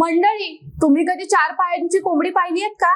मंडळी तुम्ही कधी चार पायांची कोंबडी पाहिली आहेत का?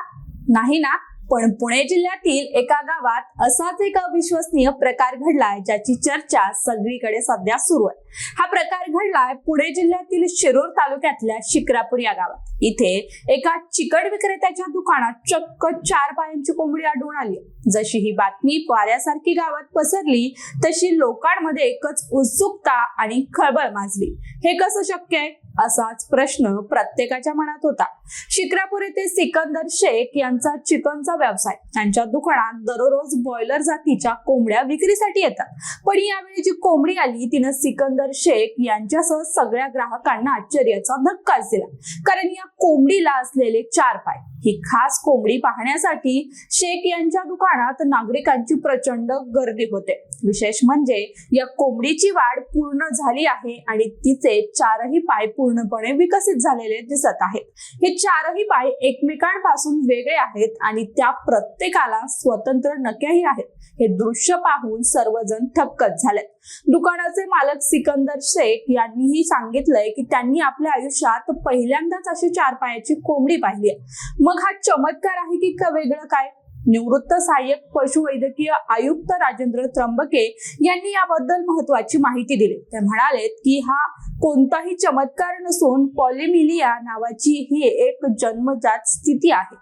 नाही ना? पण पुणे जिल्ह्यातील एका गावात असाच एक अविश्वसनीय प्रकार घडलाय ज्याची चर्चा सगळीकडे सध्या सुरू आहे. हा प्रकार घडलाय पुणे जिल्ह्यातील शिरूर तालुक्यातल्या शिक्रापूर या गावात. इथे एका चिकट विक्रेत्याच्या दुकानात चक्क चार पायांची कोंबडी आढळून आली. जशी ही बातमी वाऱ्यासारखी गावात पसरली तशी लोकांमध्ये एकच उत्सुकता आणि खळबळ माजली. हे कसं शक्य आहे? असाच प्रश्न प्रत्येकाच्या मनात होता. शिक्रापूर येथे सिकंदर शेख यांचा चिकनचा व्यवसाय. त्यांच्या दुकानात दररोज बॉयलर जातीच्या कोंबड्या विक्रीसाठी येतात. पण यावेळी जी कोंबडी आली तिनं सिकंदर शेख यांच्यासह सगळ्या ग्राहकांना आश्चर्याचा धक्काच दिला. कारण या कोंबडीला असलेले चार पाय. ही खास कोंबडी पाहण्यासाठी शेख यांच्या दुकानात नागरिकांची प्रचंड गर्दी होते. विशेष म्हणजे या कोंबडीची वाढ पूर्ण झाली आहे आणि तिचे चारही पाय पूर्णपणे विकसित झालेले दिसत आहेत. हे चारही पाय एकमेकांपासून वेगळे आहेत आणि त्या प्रत्येकाला स्वतंत्र नक्याही आहेत. हे दृश्य पाहून सर्वजण थक्कच झालेत. दुकानाचे मालक सिकंदर शेख यांनीही सांगितलंय की त्यांनी आपल्या आयुष्यात पहिल्यांदाच अशी चार पायाची कोंबडी पाहिली आहे. मग हा चमत्कार आहे की का वेगळं काय? निवृत्त सहाय्यक पशुवैद्यकीय आयुक्त राजेंद्र त्र्यंबके यांनी याबद्दल महत्वाची माहिती दिली. ते म्हणाले की हा कोणताही चमत्कार नसून पॉलिमिलिया नावाची ही एक जन्मजात स्थिती आहे.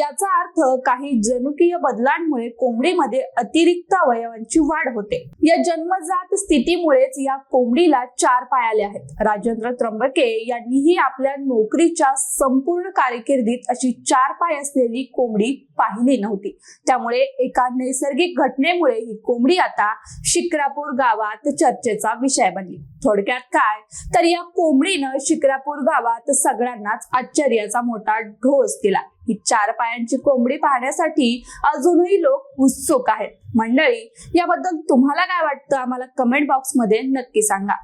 याचा अर्थ काही जनुकीय बदलांमुळे कोंबडीमध्ये अतिरिक्त अवयवांची वाढ होते. या जन्मजात स्थितीमुळेच या कोंबडीला चार पाय आले आहेत. राजेंद्र त्र्यंबके यांनीही आपल्या नोकरीच्या संपूर्ण कारकिर्दीत अशी चार पाय असलेली कोंबडी पाहिली नव्हती. त्यामुळे एका नैसर्गिक घटनेमुळे ही कोंबडी आता शिक्रापूर गावात चर्चेचा विषय बनली. थोडक्यात काय? तर या कोंबडीनं शिक्रापूर गावात सगळ्यांनाच आश्चर्याचा मोठा ढोस केला ही चार पायांची कोंबडी पाहण्यासाठी अजूनही लोक उत्सुक आहेत. मंडळी याबद्दल तुम्हाला काय वाटतं? आम्हाला कमेंट बॉक्समध्ये नक्की सांगा.